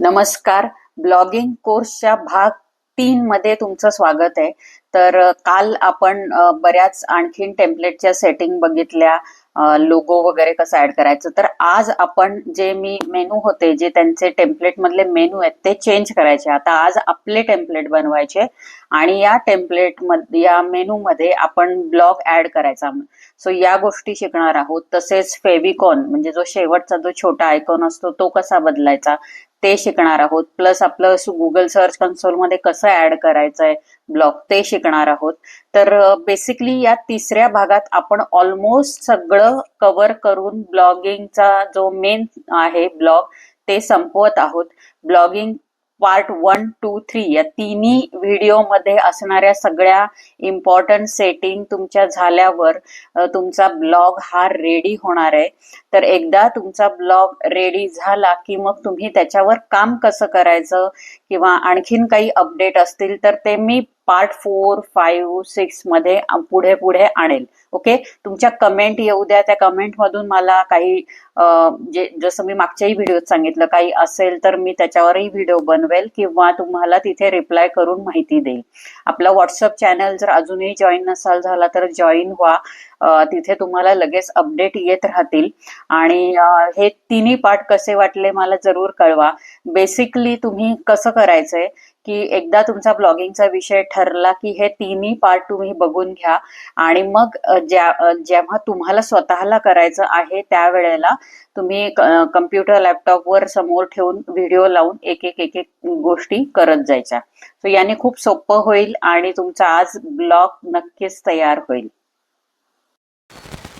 नमस्कार. ब्लॉगिंग कोर्सच्या भाग तीन मध्ये तुमचं स्वागत आहे. तर काल आपण बऱ्याच आणखीन टेम्पलेटच्या सेटिंग बघितल्या लोगो वगैरे कसं ऍड करायचं. तर आज आपण जे मी मेनू होते जे त्यांचे टेम्पलेट मधले मेनू आहेत ते चेंज करायचे. आता आज आपले टेम्पलेट बनवायचे आणि या टेम्पलेटमध्ये या मेनू मध्ये आपण ब्लॉग ऍड करायचा. सो या गोष्टी शिकणार आहोत. तसेच फेविकॉन म्हणजे जो शेवटचा जो छोटा आयकॉन असतो तो कसा बदलायचा? ते शिकणार आहोत. प्लस आपलं गुगल सर्च कन्सोलमध्ये कसं ऍड करायचंय ब्लॉग ते शिकणार आहोत. तर बेसिकली या तिसऱ्या भागात आपण ऑलमोस्ट सगळं कव्हर करून ब्लॉगिंगचा जो मेन आहे ब्लॉग ते संपवत आहोत. Blogging part one two three या तिन्ही व्हिडिओमध्ये असणाऱ्या सगळ्या इम्पॉर्टंट सेटिंग तुमच्या झाल्यावर तुमचा ब्लॉग हा रेडी होणार आहे. तर एकदा तुमचा ब्लॉग रेडी झाला की मग तुम्ही त्याच्यावर काम कसं करायचं किंवा आणखीन काही अपडेट असतील तर ते मी पार्ट फोर फाईव्ह सिक्समध्ये पुढे पुढे आणेल. ओके तुमच्या कमेंट येऊ द्या. त्या कमेंट मधून मला काही जे जसं मी मागच्याही व्हिडिओत सांगितलं काही असेल तर मी त्याच्यावरही व्हिडिओ बनवेल किंवा तुम्हाला तिथे रिप्लाय करून माहिती देईल. आपला व्हॉट्सअप चॅनल जर अजूनही जॉईन नसाल झाला तर जॉईन व्हा. तिथे तुम्हाला लगेच अपडेट येत राहतील. आणि हे तिन्ही पार्ट कसे वाटले मला जरूर कळवा. बेसिकली तुम्ही कसं करायचंय? की एकदा तुमचा ब्लॉगिंगचा विषय ठरला की हे तिन्ही पार्ट तुम्ही बघून घ्या. आणि मग ज्या जेव्हा तुम्हाला स्वतःला करायचं आहे त्यावेळेला तुम्ही कम्प्युटर लॅपटॉपवर समोर ठेवून व्हिडिओ लावून एक एक एक एक गोष्टी करत जायच्या. सो याने खूप सोपं होईल आणि तुमचा आज ब्लॉग नक्कीच तयार होईल.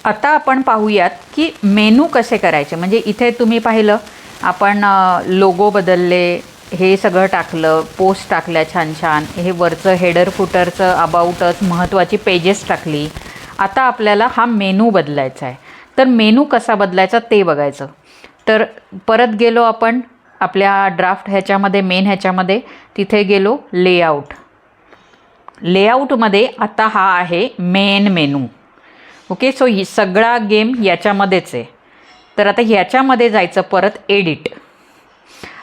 आता आपण पाहूयात की मेनू कसे करायचे? म्हणजे इथे तुम्ही पाहिलं आपण लोगो बदलले हे सगळं टाकलं पोस्ट टाकल्या छान छान. हे वरचं हेडर फुटरचं अबाउटच महत्त्वाची पेजेस टाकली. आता आपल्याला हा मेनू बदलायचा आहे. तर मेनू कसा बदलायचा ते बघायचं. तर परत गेलो आपण आपल्या ड्राफ्ट ह्याच्यामध्ये मेन ह्याच्यामध्ये. तिथे गेलो लेआउट लेआउटमध्ये आता हा आहे मेन मेनू ओके सो ही सगळा गेम याच्यामध्येच आहे. तर आता ह्याच्यामध्ये जायचं परत एडिट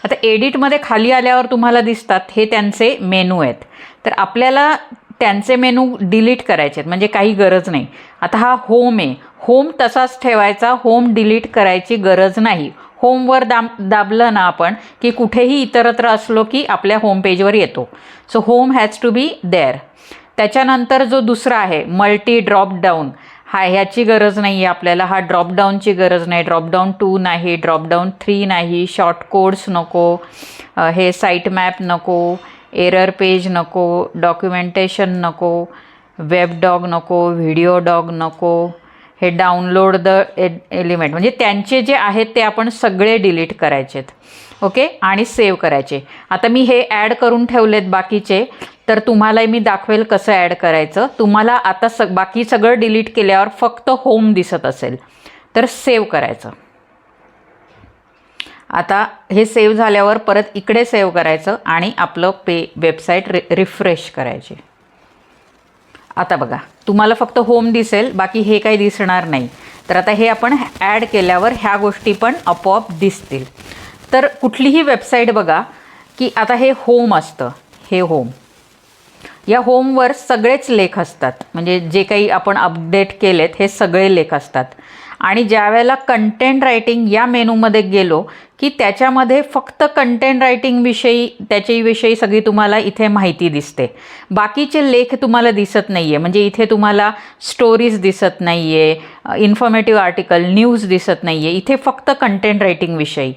आता एडिटमध्ये खाली आल्यावर तुम्हाला दिसतात हे त्यांचे मेनू आहेत. तर आपल्याला त्यांचे मेनू डिलीट करायचे आहेत म्हणजे काही गरज नाही. आता हा होम आहे. होम तसाच ठेवायचा होम डिलीट करायची गरज नाही. होमवर दाब दाबलं ना आपण की कुठेही इतरत्र असलो की आपल्या होम पेजवर येतो. So home has to be there त्याच्यानंतर जो दुसरा आहे मल्टी ड्रॉप डाऊन हा ह्याची गरज नाही आहे आपल्याला. हा ड्रॉपडाऊनची गरज नाही. ड्रॉपडाऊन टू नाही ड्रॉपडाऊन थ्री नाही. शॉर्ट कोड्स नको. हे साईट मॅप नको. एरर पेज नको. डॉक्युमेंटेशन नको. वेब डॉग नको. व्हिडिओ डॉग नको. हे डाउनलोड द एलिमेंट म्हणजे त्यांचे जे आहेत ते आपण सगळे डिलीट करायचेत. ओके आणि सेव्ह करायचे. आता मी हे ॲड करून ठेवलेत बाकीचे. तर तुम्हालाही मी दाखवेल कसं ॲड करायचं. तुम्हाला आता स बाकी सगळं डिलीट केल्यावर फक्त होम दिसत असेल. तर सेव्ह करायचं. आता हे सेव्ह झाल्यावर परत इकडे सेव्ह करायचं आणि आपलं पे वेबसाईट रि रिफ्रेश करायची. आता बघा तुम्हाला फक्त होम दिसेल बाकी हे काही दिसणार नाही. तर आता हे आपण ॲड केल्यावर ह्या गोष्टी पण आपोआप दिसतील. तर कुठलीही वेबसाईट बघा की आता हे होम असतं. हे होम या होमवर सगळेच लेख असतात. म्हणजे जे काही आपण अपडेट केलेत हे सगळे लेख असतात. आणि ज्यावेळेला कंटेंट रायटिंग या मेनूमध्ये गेलो की त्याच्यामध्ये फक्त कंटेंट रायटिंगविषयी त्याच्याविषयी सगळी तुम्हाला इथे माहिती दिसते. बाकीचे लेख तुम्हाला दिसत नाही आहे म्हणजे इथे तुम्हाला स्टोरीज दिसत नाही आहे इन्फॉर्मेटिव्ह आर्टिकल न्यूज दिसत नाही आहे इथे फक्त कंटेंट रायटिंगविषयी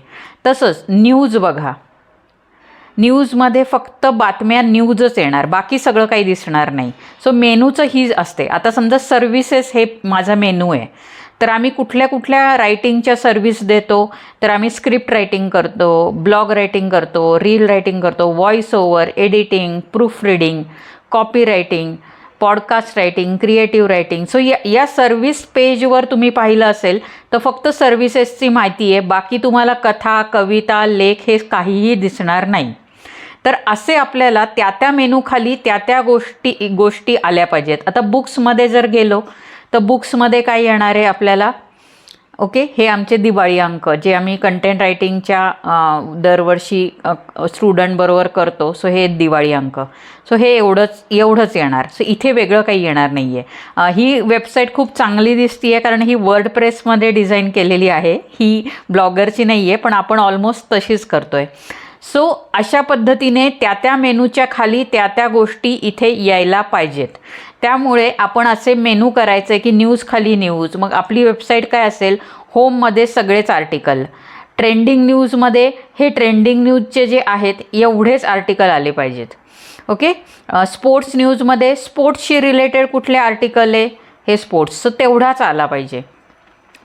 तसंच न्यूज बघा. न्यूजमध्ये फक्त बातम्या न्यूजच येणार. बाकी सगळं काही दिसणार नाही. सो मेनूचं हीच असते. आता समजा सर्व्हिसेस हे माझा मेनू आहे. तर आम्ही कुठल्या कुठल्या रायटिंगच्या सर्व्हिस देतो? तर आम्ही स्क्रिप्ट रायटिंग करतो ब्लॉग रायटिंग करतो रील रायटिंग करतो voice over editing proof reading copy writing podcast writing creative writing so या या सर्व्हिस पेजवर तुम्ही पाहिलं असेल तर फक्त सर्व्हिसेसची माहिती आहे. बाकी तुम्हाला कथा कविता लेख हे काहीही दिसणार नाही. तर असे आपल्याला त्या त्या मेनूखाली त्या त्या गोष्टी गोष्टी आल्या पाहिजेत. आता बुक्समध्ये जर गेलो तर बुक्समध्ये काय येणार आहे आपल्याला? ओके हे आमचे दिवाळी अंक जे आम्ही कंटेंट रायटिंगच्या दरवर्षी स्टुडंटबरोबर करतो सो हे दिवाळी अंक. सो हे एवढंच एवढंच येणार. सो इथे वेगळं काही येणार नाही आहे ही वेबसाईट खूप चांगली दिसती आहे कारण ही वर्ड प्रेसमध्ये डिझाईन केलेली आहे. ही ब्लॉगरची नाही आहे पण आपण ऑलमोस्ट तशीच करतो आहे सो अशा पद्धतीने त्या त्या मेनूच्या खाली त्या त्या गोष्टी इथे यायला पाहिजेत. त्यामुळे आपण असे मेनू करायचे की न्यूज खाली न्यूज. मग आपली वेबसाईट काय असेल? होममध्ये सगळेच आर्टिकल ट्रेंडिंग न्यूजमध्ये हे ट्रेंडिंग न्यूजचे जे आहेत एवढेच आर्टिकल आले पाहिजेत. ओके स्पोर्ट्स न्यूजमध्ये स्पोर्ट्सशी रिलेटेड कुठले आर्टिकल आहे? हे स्पोर्ट्सचं तेवढाच आला पाहिजे.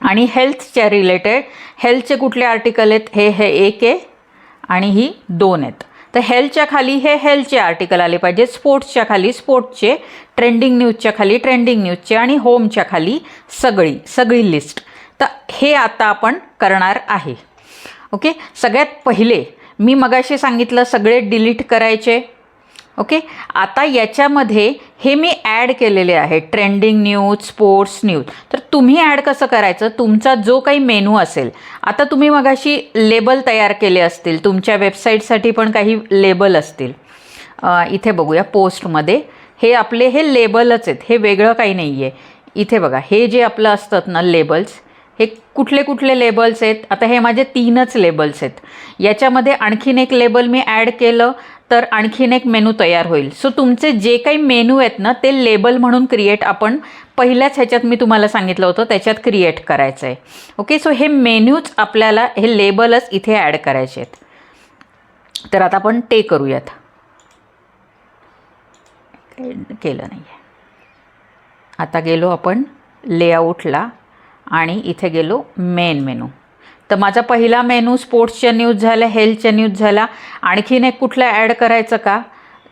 आणि हेल्थच्या रिलेटेड हेल्थचे कुठले आर्टिकल आहेत? हे हे एक आहे. आणि ही दोन आहेत. तर हेल्थच्या खाली हे हेल्थचे आर्टिकल आले पाहिजे स्पोर्ट्सच्या खाली स्पोर्ट्सचे ट्रेंडिंग न्यूजच्या खाली ट्रेंडिंग न्यूजचे आणि होमच्या खाली सगळी सगळी लिस्ट तर हे आता आपण करणार आहे. ओके सगळ्यात पहिले मी मगाशी सांगितलं सगळे डिलीट करायचे. ओके? आता याच्यामध्ये हे मी ॲड केलेले आहे. Trending news sports news. तर तुम्ही ॲड कसं करायचं? तुमचा जो काही मेनू असेल. आता तुम्ही मगाशी लेबल तयार केले असतील. तुमच्या वेबसाईटसाठी पण काही लेबल असतील. इथे बघूया पोस्टमध्ये. हे आपले हे लेबलच आहेत. हे वेगळं काही नाही आहे इथे बघा. हे जे आपलं असतात ना लेबल्स हे कुठले कुठले लेबल्स आहेत? आता हे माझे तीनच लेबल्स आहेत. याच्यामध्ये आणखीन एक लेबल मी ॲड केलं. तर आणखीन एक मेनू तयार होईल. सो तुमचे जे काही मेनू आहेत ना ते लेबल म्हणून क्रिएट आपण पहिल्याच ह्याच्यात मी तुम्हाला सांगितलं होतं त्याच्यात क्रिएट करायचं आहे ओके सो हे मेन्यूच आपल्याला हे लेबलच इथे ॲड करायचे आहेत. तर आता आपण ते करूयात. केलं नाही आहे आता गेलो आपण लेआउटला आणि इथे गेलो मेन मेनू तर माझा पहिला मेनू स्पोर्ट्सच्या न्यूज झाल्या हेल्थच्या न्यूज झाला. आणखीन एक कुठला ॲड करायचं का?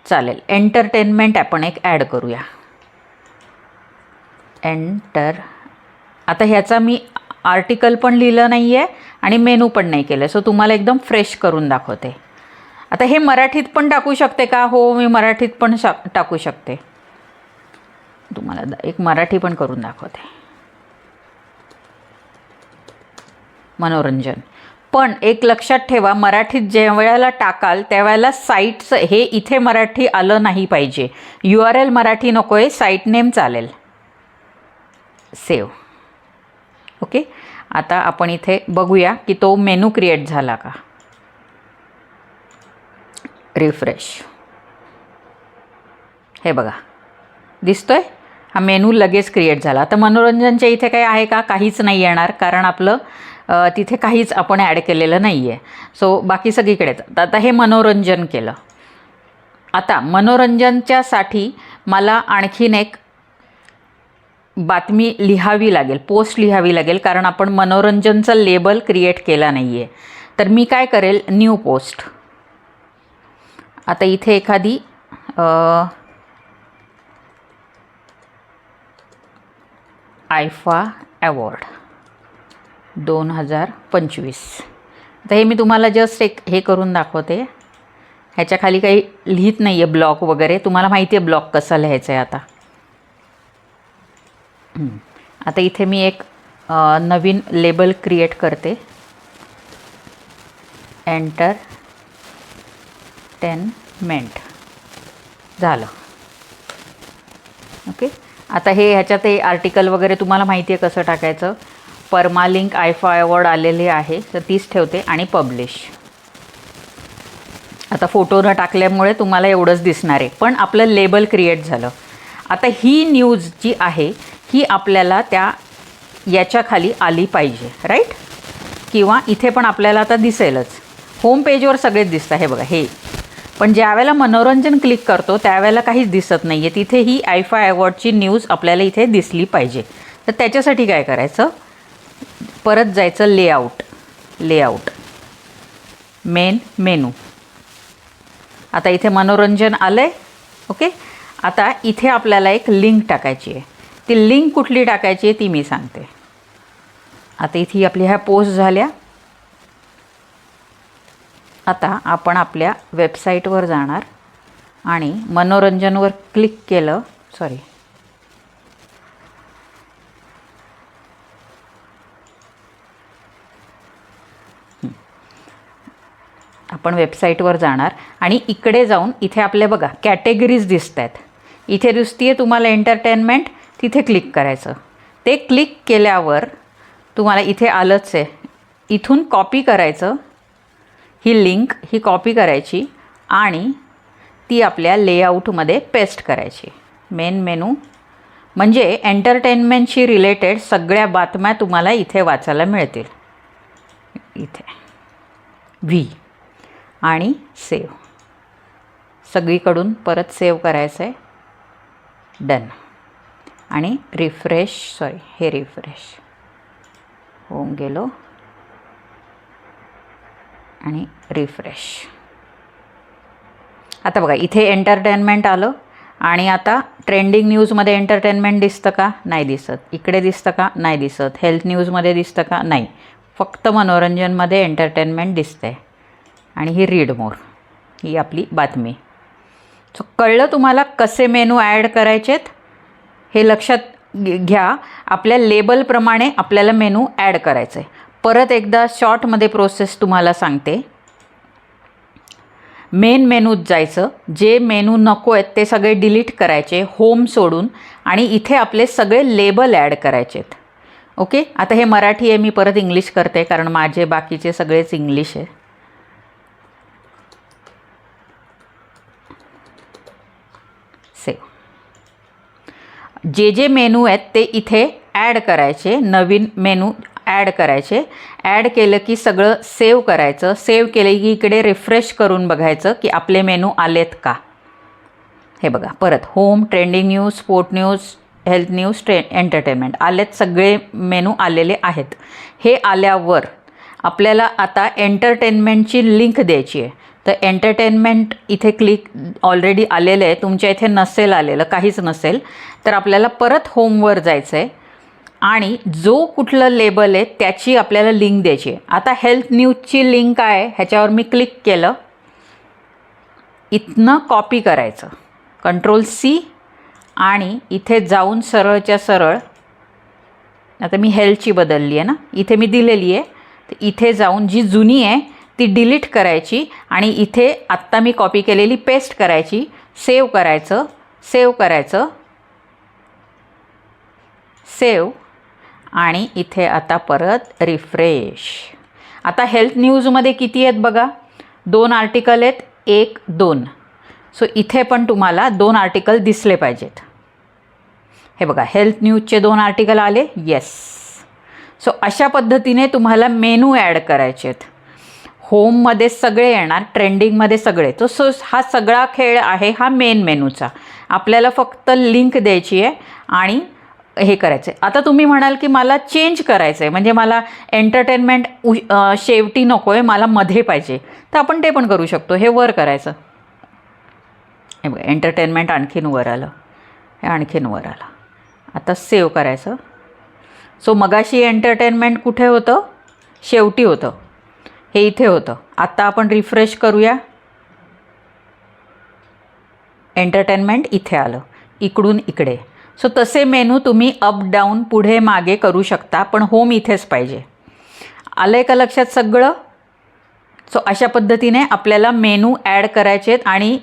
चालेल. एंटरटेनमेंट आपण एक ॲड करूया. एंटर. आता ह्याचा मी आर्टिकल पण लिहिलं नाही आहे आणि मेनू पण नाही केलं सो तुम्हाला एकदम फ्रेश करून दाखवते. आता हे मराठीत पण टाकू शकते का? हो मी मराठीत पण शा टाकू शकते. तुम्हाला एक मराठी पण करून दाखवते. मनोरंजन. पण एक लक्षात ठेवा मराठीत ज्या वेळेला टाकाल त्यावेळेला साईटचं हे इथे मराठी आलं नाही पाहिजे. यू आर एल मराठी नको आहे साईट नेम चालेल. सेव ओके आता आपण इथे बघूया की तो मेनू क्रिएट झाला का? रिफ्रेश हे बघा. दिसतोय? हा मेनू लगेच क्रिएट झाला. तर मनोरंजनच्या इथे काही आहे का? काहीच नाही येणार कारण आपलं तिथे काहीच आपण ॲड केलेलं नाही आहे सो बाकी सगळीकडे तर. आता हे मनोरंजन केलं. आता मनोरंजनच्यासाठी मला आणखीन एक बातमी लिहावी लागेल पोस्ट लिहावी लागेल कारण आपण मनोरंजनचं लेबल क्रिएट केला नाही आहे तर मी काय करेल? New post. आता इथे एखादी आयफा अवॉर्ड. दोन हजार पंचवीस. तर हे मी तुम्हाला जस्ट एक हे करून दाखवते. ह्याच्या खाली काही लिहित नाही आहे ब्लॉक वगैरे. तुम्हाला माहिती आहे ब्लॉक कसा लिहायचं आहे आता. आता इथे मी एक नवीन लेबल क्रिएट करते. एंटर टेनमेंट झालं. ओके आता हे ह्याच्यात हे आर्टिकल वगैरे तुम्हाला माहिती आहे कसं टाकायचं? परमालिंक आयफा अवॉर्ड आलेले आहे तर तीच ठेवते आणि पब्लिश आता फोटो न टाकल्यामुळे तुम्हाला एवढंच दिसणार आहे. पण आपलं लेबल क्रिएट झालं. आता ही न्यूज जी आहे ही आपल्याला त्या याच्याखाली आली पाहिजे राईट किंवा इथे पण आपल्याला आता दिसेलच. होम पेजवर सगळेच दिसतं. हे बघा हे. पण ज्यावेळेला मनोरंजन क्लिक करतो त्यावेळेला काहीच दिसत नाही आहे तिथे ही आयफा अवॉर्डची न्यूज आपल्याला इथे दिसली पाहिजे. तर त्याच्यासाठी काय करायचं? परत जायचं लेआउट लेआउट मेन मेनू आता इथे मनोरंजन आलं आहे ओके आता इथे आपल्याला एक लिंक टाकायची आहे. ती लिंक कुठली टाकायची आहे ती मी सांगते. आता इथे आपली ह्या पोस्ट झाल्या. आता आपण आपल्या वेबसाईटवर जाणार आणि मनोरंजनवर क्लिक केलं. सॉरी आपण वेबसाईटवर जाणार आणि इकडे जाऊन इथे आपले बघा कॅटेगरीज दिसत आहेत इथे दिसतीये तुम्हाला एंटरटेनमेंट तिथे क्लिक करायचं. ते क्लिक केल्यावर तुम्हाला इथे आलंच आहे. इथून कॉपी करायचं. ही लिंक ही कॉपी करायची आणि ती आपल्या लेआउटमध्ये पेस्ट करायची. मेन मेनू म्हणजे एंटरटेनमेंटशी रिलेटेड सगळ्या बातम्या तुम्हाला इथे वाचायला मिळतील. इथे. व्ही आणि सेव. सगळीकडून परत सेव करायचं आहे डन. आणि रिफ्रेश सॉरी हे रिफ्रेश. होऊन गेलो. आणि रिफ्रेश. आता बघा इथे एंटरटेनमेंट आलं. आणि आता ट्रेंडिंग न्यूजमध्ये एंटरटेनमेंट दिसतं का? नाही दिसत. इकडे दिसतं का? नाही दिसत. हेल्थ न्यूजमध्ये दिसतं का? नाही. फक्त मनोरंजनमध्ये एंटरटेनमेंट दिसतं आहे आणि ही रीड मोर ही आपली बातमी. सो कळलं तुम्हाला कसे मेनू ॲड करायचेत? हे लक्षात घ्या. आपल्या लेबलप्रमाणे आपल्याला मेनू ॲड करायचं आहे परत एकदा शॉर्टमध्ये प्रोसेस तुम्हाला सांगते. मेन मेनूत जायचं. जे मेनू नको आहेत ते सगळे डिलीट करायचे. होम सोडून. आणि इथे आपले सगळे लेबल ॲड करायचेत. ओके आता हे मराठी आहे मी परत इंग्लिश करते कारण माझे बाकीचे सगळेच इंग्लिश आहे सेव जे जे मेनू आहेत ते इथे ॲड करायचे नवीन मेनू ॲड करायचे. ॲड केलं की सगळं सेव्ह करायचं. सेव्ह केलं की इकडे रिफ्रेश करून बघायचं की आपले मेनू आलेत का. हे बघा परत home trending news sport news health news tray entertainment आलेत सगळे मेनू आलेले आहेत. हे आल्यावर आपल्याला आता एंटरटेनमेंटची लिंक द्यायची आहे. तर एंटरटेनमेंट इथे क्लिक ऑलरेडी आलेलं आहे. तुमच्या इथे नसेल आलेलं काहीच नसेल. तर आपल्याला परत होमवर जायचं आहे आणि जो कुठलं लेबल आहे त्याची आपल्याला लिंक द्यायची आहे. आता हेल्थ न्यूजची लिंक आहे ह्याच्यावर मी क्लिक केलं. इथनं कॉपी करायचं. कंट्रोल सी आणि इथे जाऊन सरळच्या सरळ आता मी हेल्थची बदलली आहे ना इथे मी दिलेली आहे. तर इथे जाऊन जी जुनी आहे ती डिलीट करायची आणि इथे आत्ता मी कॉपी केलेली पेस्ट करायची. सेव्ह करायचं सेव्ह करायचं. सेव्ह. आणि इथे आता परत रिफ्रेश. आता हेल्थ न्यूजमध्ये किती आहेत बघा? दोन आर्टिकल आहेत एक दोन. सो इथे पण तुम्हाला दोन आर्टिकल दिसले पाहिजेत. हे बघा हेल्थ न्यूजचे दोन आर्टिकल आले येस सो अशा पद्धतीने तुम्हाला मेनू ॲड करायचे आहेत होममध्ये सगळे येणार ट्रेंडिंगमध्ये सगळे. तो सो हा सगळा खेळ आहे हा मेन मेनूचा आपल्याला फक्त लिंक द्यायची आहे आणि हे करायचं आहे आता तुम्ही म्हणाल की मला चेंज करायचं आहे म्हणजे मला एंटरटेनमेंट उ शेवटी नको आहे मला मध्ये पाहिजे. तर आपण ते पण करू शकतो. हे वर करायचं. हे बघा एंटरटेनमेंट आणखीन वर आलं. हे आणखीन वर आलं. आता सेव्ह करायचं. सो मगाशी एंटरटेनमेंट कुठे होतं? शेवटी होतं. हे इथे होतं. आत्ता आपण रिफ्रेश करूया. एंटरटेनमेंट इथे आलं. इकडून इकडे. सो तसे मेनू तुम्ही अप डाऊन पुढे मागे करू शकता पण होम इथेच पाहिजे. आलं आहे का लक्षात सगळं? सो अशा पद्धतीने आपल्याला मेनू ॲड करायचे आहेत आणि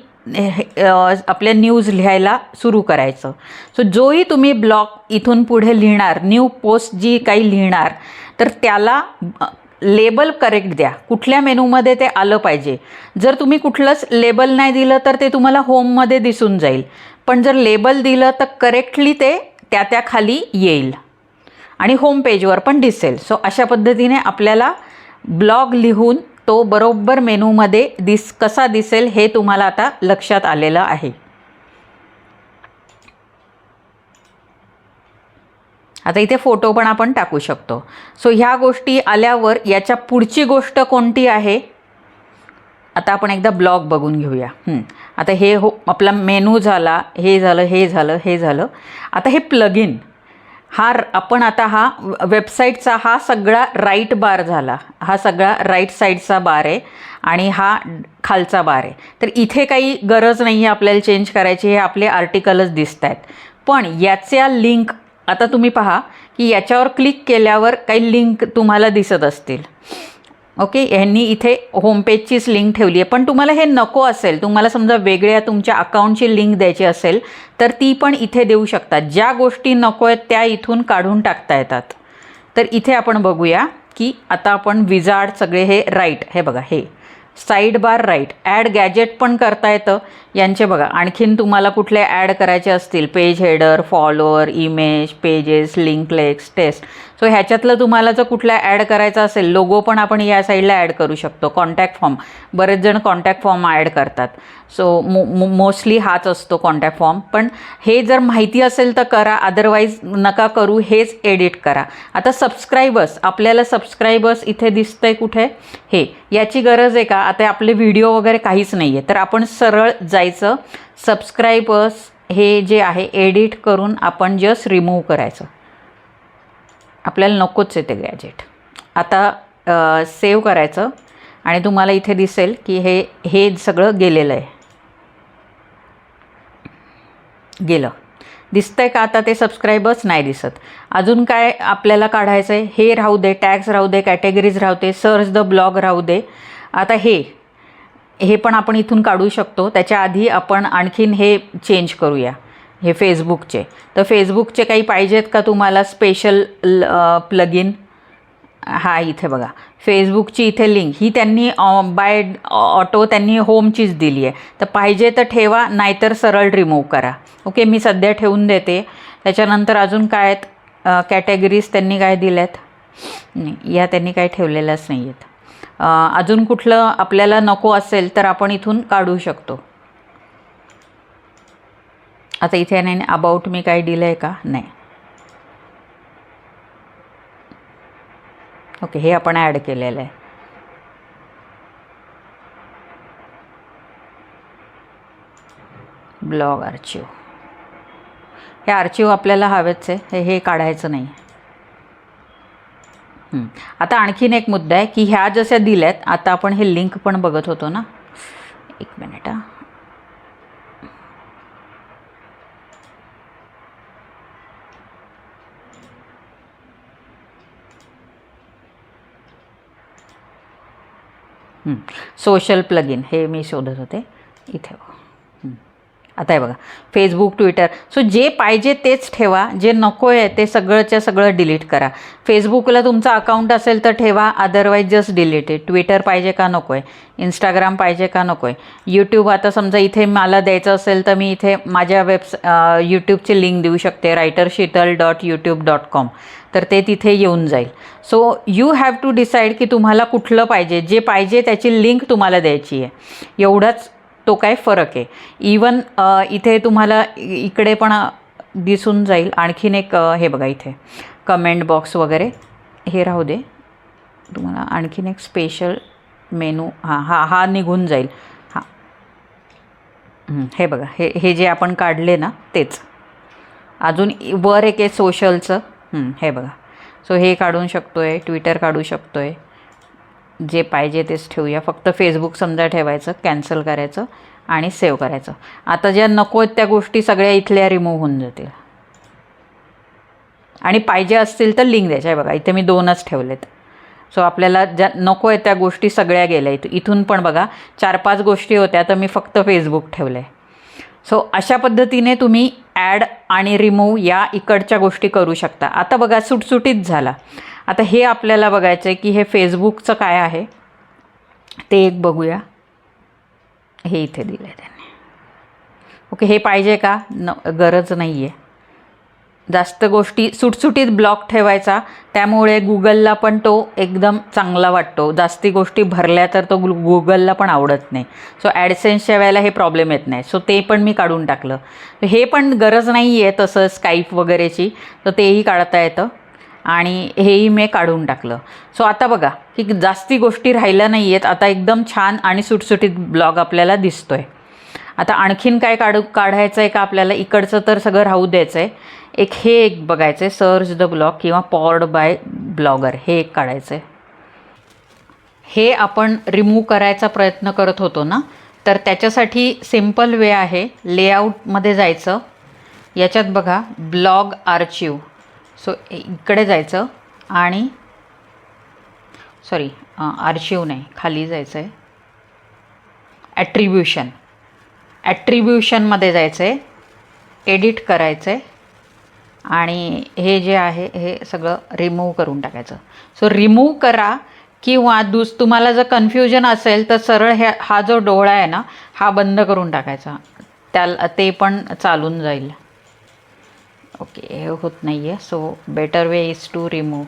आपल्या न्यूज लिहायला सुरू करायचं. सो जोही तुम्ही ब्लॉग इथून पुढे लिहिणार न्यू पोस्ट जी काही लिहिणार तर त्याला लेबल करेक्ट द्या. कुठल्या मेनूमध्ये ते आलं पाहिजे. जर तुम्ही कुठलंच लेबल नाही दिलं तर ते तुम्हाला होममध्ये दिसून जाईल. पण जर लेबल दिलं तर करेक्टली ते त्या त्या खाली येईल. आणि होम पेजवर पण दिसेल. सो अशा पद्धतीने आपल्याला ब्लॉग लिहून तो बरोबर मेनूमध्ये दिस कसा दिसेल हे तुम्हाला आता लक्षात आलेलं आहे. आता इथे फोटो पण आपण टाकू शकतो. सो ह्या गोष्टी आल्यावर याच्या पुढची गोष्ट कोणती आहे? आता आपण एकदा ब्लॉग बघून घेऊया. आता हे हो आपला मेनू झाला हे झालं हे झालं हे झालं. आता हे प्लगिन हा र- आपण आता हा वेबसाईटचा हा सगळा राईट बार झाला. हा सगळा राईट साईडचा बार आहे आणि हा खालचा बार आहे. तर इथे काही गरज नाही आहे आपल्याला चेंज करायची हे आपले आर्टिकलच दिसत आहेत पण याच्या लिंक आता तुम्ही पहा की याच्यावर क्लिक केल्यावर काही लिंक तुम्हाला दिसत असतील. ओके ह्यांनी इथे होमपेजचीच लिंक ठेवली आहे पण तुम्हाला हे नको असेल तुम्हाला समजा वेगळ्या तुमच्या अकाउंटची लिंक द्यायची असेल तर ती पण इथे देऊ शकता. ज्या गोष्टी नको आहेत त्या इथून काढून टाकता येतात. तर इथे आपण बघूया की आता आपण विजार्ड सगळे हे राईट हे बघा हे. Side bar right add gadget पण करता येतं. यांचे बघा आणखीन तुम्हाला कुठले ॲड करायचे असतील? Page header follower image pages link लेक्स टेस्ट. सो ह्याच्यातलं तुम्हाला जर कुठला ॲड करायचा असेल लोगो पण आपण या साईडला ॲड करू शकतो. Contact form. बरेच जण कॉन्टॅक्ट फॉर्म ॲड करतात. सो मो मोस्टली हाच असतो कॉन्टॅक्ट फॉर्म. पण हे जर माहिती असेल तर करा. अदरवाईज नका करू. हेच एडिट करा. आता सबस्क्रायबर्स आपल्याला सबस्क्रायबर्स इथे दिसतंय कुठे? हे. याची गरज आहे का? आता आपले व्हिडिओ वगैरे काहीच नाही आहे तर आपण सरळ जाईल जायचं सबस्क्राईबर्स हे जे आहे एडिट करून आपण जस्ट रिमूव्ह करायचं. आपल्याला नकोच आहे ते गॅजेट आता सेव्ह करायचं. आणि तुम्हाला इथे दिसेल की हे हे सगळं गेलेलं आहे. गेलं. दिसतंय का आता ते सबस्क्रायबर्स नाही दिसत? अजून काय आपल्याला काढायचं आहे हे राहू दे टॅग्स राहू दे कॅटेगरीज राहू दे सर्च द ब्लॉग राहू दे. आता हे हे पण आपण इथून काढू शकतो. त्याच्या आधी आपण आणखीन हे चेंज करूया. हे फेसबुकचे तर फेसबुकचे काही पाहिजेत का तुम्हाला? स्पेशल प्लगिन हा इथे बघा. फेसबुकची इथे लिंक ही त्यांनी बाय ऑटो त्यांनी होमचीच दिली आहे. तर पाहिजे तर ठेवा नाहीतर सरळ रिमूव्ह करा. ओके मी सध्या ठेवून देते. त्याच्यानंतर अजून काय आहेत? कॅटेगरीज त्यांनी काय दिल्या आहेत या त्यांनी काय ठेवलेल्याच नाही आहेत अजून कुठलं आपल्याला नको असेल तर आपण इथून काढू शकतो. आता इथे नाही अबाउट मी काय दिलं आहे का? नाही. ओके हे आपण ॲड केलेलं आहे. ब्लॉग आर्चिव हे आर्चिव आपल्याला हवेच आहे. हे हे काढायचं नाही. आता आणखीन एक मुद्दा आहे की ह्या जशा दिल्यात आता आपण हे लिंक पण बघत होतो ना? एक मिनिट हां. सोशल प्लगिन हे मी शोधत होते. इथे आता आहे बघा. फेसबुक ट्विटर सो जे पाहिजे तेच ठेवा. जे नको आहे ते सगळंच्या सगळं डिलीट करा. फेसबुकला तुमचा अकाउंट असेल तर ठेवा. अदरवाईज जस्ट डिलीट आहे ट्विटर पाहिजे का नको आहे? इंस्टाग्राम पाहिजे का नको आहे? यूट्यूब आता समजा इथे मला द्यायचं असेल तर मी इथे माझ्या वेबस यूट्यूबची लिंक देऊ शकते. Writer Sheetal dot YouTube dot com तर ते तिथे येऊन जाईल. So you have to decide की तुम्हाला कुठलं पाहिजे. जे पाहिजे त्याची लिंक तुम्हाला द्यायची आहे. एवढाच तो काय फरक आहे. इवन इथे तुम्हाला इकडे पण दिसून जाईल. आणखीन एक हे बघा इथे. कमेंट बॉक्स वगैरे. हे राहू दे. तुम्हाला आणखीन एक स्पेशल मेनू हां हा हा निघून जाईल. हां. हे बघा. हे हे जे आपण काढले ना तेच. अजून वर एक आहे सोशलचं हे बघा. सो हे काढू शकतो आहे ट्विटर काढू शकतो आहे जे पाहिजे तेच ठेवूया. फक्त फेसबुक समजा ठेवायचं कॅन्सल करायचं आणि सेव्ह करायचं. आता ज्या नको आहेत त्या गोष्टी सगळ्या इथल्या रिमूव्ह होऊन जातील. आणि पाहिजे असतील तर लिंक द्यायच्या. आहे बघा इथे मी दोनच ठेवलेत. सो आपल्याला ज्या नको आहे त्या गोष्टी सगळ्या गेल्या. इथं इथून पण बघा चार पाच गोष्टी होत्या तर मी फक्त फेसबुक ठेवलं आहे सो अशा पद्धतीने तुम्ही ॲड आणि रिमूव्ह या इकडच्या गोष्टी करू शकता. आता बघा सुटसुटीत झाला. आता हे आपल्याला बघायचं आहे की हे फेसबुकचं काय आहे? ते एक बघूया. हे इथे दिलं आहे त्यांनी. ओके हे पाहिजे का? न गरज नाही आहे जास्त गोष्टी सुटसुटीत ब्लॉक ठेवायचा. त्यामुळे गुगलला पण तो एकदम चांगला वाटतो. जास्ती गोष्टी भरल्या तर तो गु गुगलला पण आवडत नाही. सो ॲडसेन्सच्या वेळेला हे प्रॉब्लेम येत नाही. सो ते पण मी काढून टाकलं. हे पण गरज नाही आहे तसं स्काईप वगैरेची. तर तेही काढता येतं. आणि हेही मी काढून टाकलं. सो आता बघा की जास्ती गोष्टी राहिल्या नाही आहेत आता एकदम छान आणि सुटसुटीत ब्लॉग आपल्याला दिसतो आहे आता आणखीन काय काढू काढायचं आहे का आपल्याला? इकडचं तर सगळं राहू द्यायचं आहे एक हे एक बघायचं आहे सर्च द ब्लॉग किंवा पॉर्ड बाय ब्लॉगर हे एक काढायचं आहे हे आपण रिमूव्ह करायचा प्रयत्न करत होतो ना? तर त्याच्यासाठी सिंपल वे आहे. लेआउटमध्ये जायचं. याच्यात बघा ब्लॉग आर्चिव सो इकडे जायचं आणि सॉरी आर्शिव नाही खाली जायचं आहे ॲट्रिब्युशन ॲट्रिब्युशनमध्ये जायचं आहे एडिट करायचं आहे आणि हे जे आहे हे सगळं रिमूव्ह करून टाकायचं. सो रिमूव्ह करा किंवा दुस तुम्हाला जर कन्फ्युजन असेल तर सरळ ह्या हा जो डोळा आहे ना हा बंद करून टाकायचा. त्याला ते पण चालून जाईल. ओके हे होत नाही आहे so better way is to remove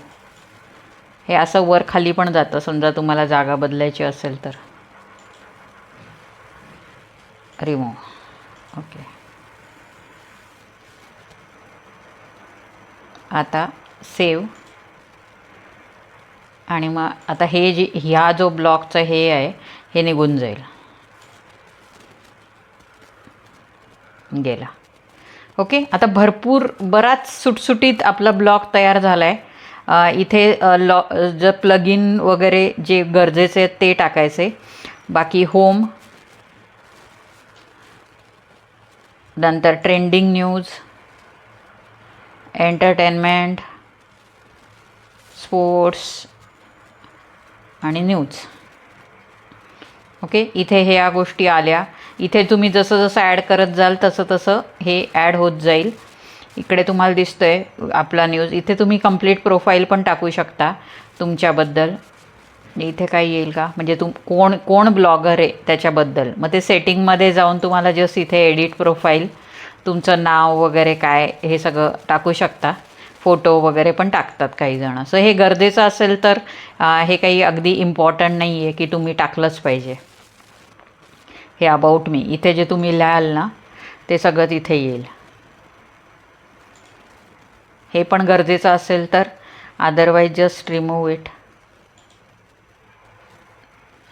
हे असं वर खाली पण जातं. समजा तुम्हाला जागा बदलायची असेल तर. रिमूव्ह ओके आता सेव आणि मग आता हे जे ह्या जो ब्लॉकचं हे आहे हे निघून जाईल. गेला. ओके आता भरपूर बराच सुटसुटीत आपला ब्लॉक तयार झाला आहे इथे लॉ ज प्लगिन वगैरे जे गरजेचे आहेत ते टाकायचे. बाकी होम नंतर ट्रेंडिंग न्यूज एंटरटेनमेंट स्पोर्ट्स आणि न्यूज. ओके? इथे हे या गोष्टी आल्या. इथे तुम्ही जसं जसं ॲड करत जाल तसं तसं हे ॲड होत जाईल. इकडे तुम्हाला दिसतं आहे आपला न्यूज. इथे तुम्ही कंप्लीट प्रोफाईल पण टाकू शकता तुमच्याबद्दल. इथे काय येईल का? म्हणजे तुम कोण कोण ब्लॉगर आहे त्याच्याबद्दल. मग ते सेटिंगमध्ये जाऊन तुम्हाला जस्ट इथे एडिट प्रोफाईल तुमचं नाव वगैरे काय हे सगळं टाकू शकता. फोटो वगैरे पण टाकतात काही जण. सो हे गरजेचं असेल तर हे काही अगदी इम्पॉर्टंट नाही आहे की तुम्ही टाकलंच पाहिजे. हे अबाउट मी इथे जे तुम्ही लिहाल ना ते सगळं तिथे येईल. हे पण गरजेचं असेल तर अदरवाईज जस्ट रिमूव्ह इट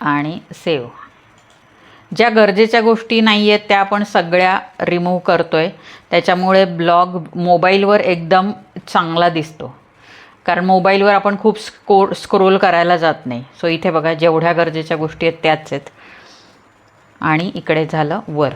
आणि सेव ज्या गरजेच्या गोष्टी नाही आहेत त्या आपण सगळ्या रिमूव्ह करतो आहे त्याच्यामुळे ब्लॉग मोबाईलवर एकदम चांगला दिसतो. कारण मोबाईलवर आपण खूप स्को स्क्रोल करायला जात नाही. सो इथे बघा जेवढ्या गरजेच्या गोष्टी आहेत त्याच आहेत. आणि इकडे झालं वर.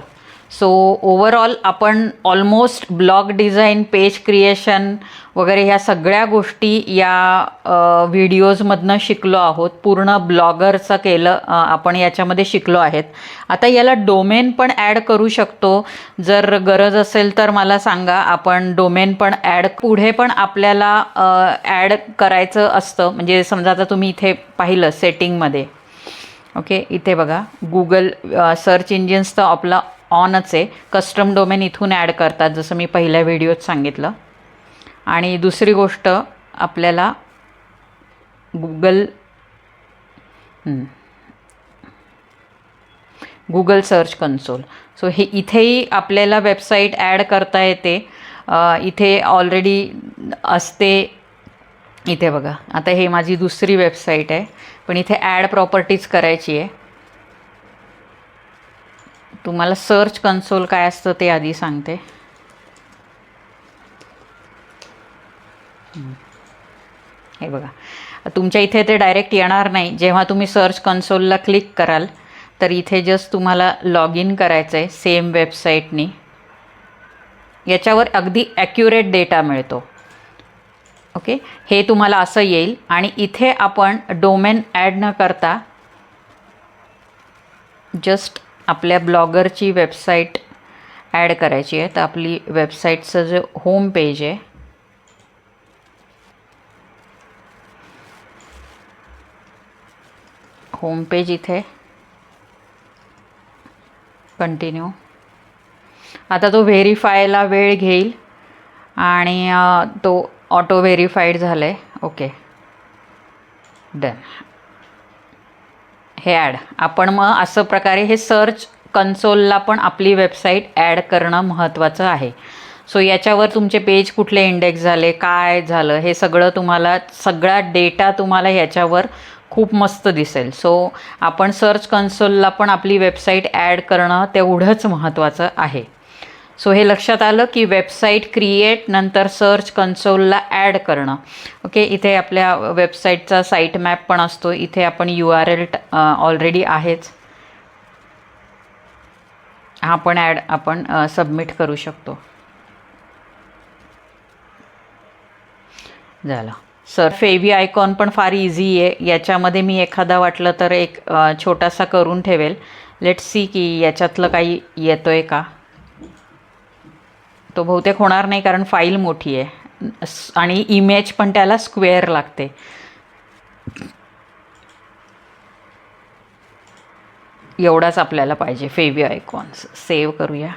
सो ओवरऑल आपण almost blog design page creation वगैरे ह्या सगळ्या गोष्टी या व्हिडिओजमधनं शिकलो आहोत. पूर्ण ब्लॉगरचं केलं आपण याच्यामध्ये शिकलो आहेत. आता याला डोमेन पण ॲड करू शकतो. जर गरज असेल तर मला सांगा आपण डोमेन पण ॲड पुढे पण आपल्याला ॲड करायचं असतं. म्हणजे समजा आता तुम्ही इथे पाहिलं सेटिंगमध्ये ओके इथे बघा. गुगल सर्च इंजिन्स तर आपला ऑनच आहे. कस्टम डोमेन इथून ॲड करतात जसं मी पहिल्या व्हिडिओत सांगितलं. आणि दुसरी गोष्ट आपल्याला Google Google search console so हे इथेही आपल्याला वेबसाईट ॲड करता येते. इथे ऑलरेडी असते. इथे बघा. आता हे माझी दुसरी वेबसाईट आहे. पण इथे ॲड प्रॉपर्टीज करायची आहे. तुम्हाला सर्च कन्सोल काय असतं ते आधी सांगते. हे बघा. तुमच्या इथे ते डायरेक्ट येणार नाही. जेव्हा तुम्ही सर्च कन्सोलला क्लिक कराल तर इथे जस्ट तुम्हाला लॉग इन करायचं आहे सेम वेबसाईटनी याच्यावर अगदी ॲक्युरेट डेटा मिळतो. ओके हे तुम्हाला असं येईल. आणि इथे आपण डोमेन ॲड न करता जस्ट आपल्या ब्लॉगरची वेबसाईट ॲड करायची आहे. तर आपली वेबसाईटचं जे होम पेज आहे होम पेज इथे कंटिन्यू. आता तो व्हेरीफायला वेळ घेईल आणि तो ऑटो व्हेरीफाईड झालं आहे ओके. डन. हे ॲड. आपण मग असं प्रकारे हे सर्च कन्सोलला पण आपली वेबसाईट ॲड करणं महत्त्वाचं आहे. सो याच्यावर तुमचे पेज कुठले इंडेक्स झाले काय झालं हे सगळं तुम्हाला सगळा डेटा तुम्हाला ह्याच्यावर खूप मस्त दिसेल. सो आपण सर्च कन्सोलला पण आपली वेबसाईट ॲड करणं तेवढंच महत्त्वाचं आहे. सो हे लक्षात आलं की वेबसाईट क्रिएट नंतर सर्च कन्सोलला ॲड करणं. ओके इथे आपल्या वेबसाईटचा साईट मॅप पण असतो. इथे आपण यू आर एल ऑलरेडी आहेच हा पण ॲड आपण सबमिट करू शकतो. झालं. सर फेवी आयकॉन पण फार इझी आहे. याच्यामध्ये मी एखादा वाटलं तर एक छोटासा करून ठेवेल. लेट सी की याच्यातलं काही येतोय का? तो बहुतेक होणार नाही कारण फाईल मोठी आहे. आणि इमेज पण त्याला स्क्वेअर लागते. एवढाच आपल्याला पाहिजे फेवी आयकॉन्स सेव्ह करूया.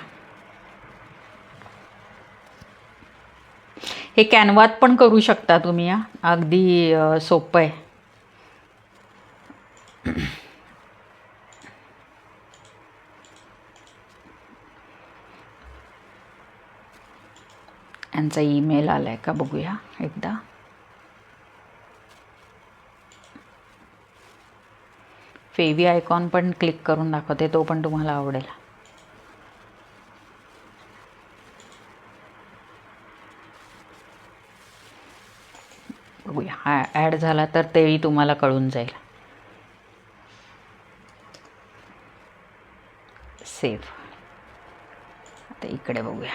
हे कॅनवात पण करू शकता तुम्ही या अगदी सोपं आहे. यांचा ईमेल आला आहे का बघूया एकदा. फेवी आयकॉन पण क्लिक करून दाखवते तो पण तुम्हाला आवडेल. बघूया हा ॲड झाला तर तेही तुम्हाला कळून जाईल. सेफ आता इकडे बघूया.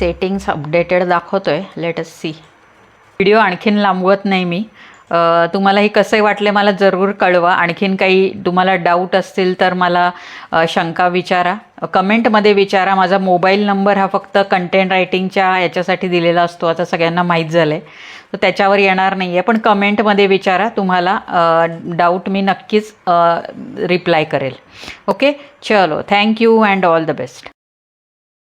सेटिंग्स अपडेटेड दाखवतो लेट अस सी व्हिडिओ आणखीन लांबवत नाही मी. तुम्हाला हे कसे वाटले मला जरूर कळवा. आणखीन काही तुम्हाला डाऊट असतील तर मला शंका विचारा. कमेंटमध्ये विचारा. माझा मोबाईल नंबर हा फक्त कंटेंट रायटिंगच्या याच्यासाठी दिलेला असतो. आता सगळ्यांना माहीत झालं आहे तर त्याच्यावर येणार नाही आहे पण कमेंटमध्ये विचारा. तुम्हाला डाऊट मी नक्कीच रिप्लाय करेल. ओके चलो. Thank you and all the best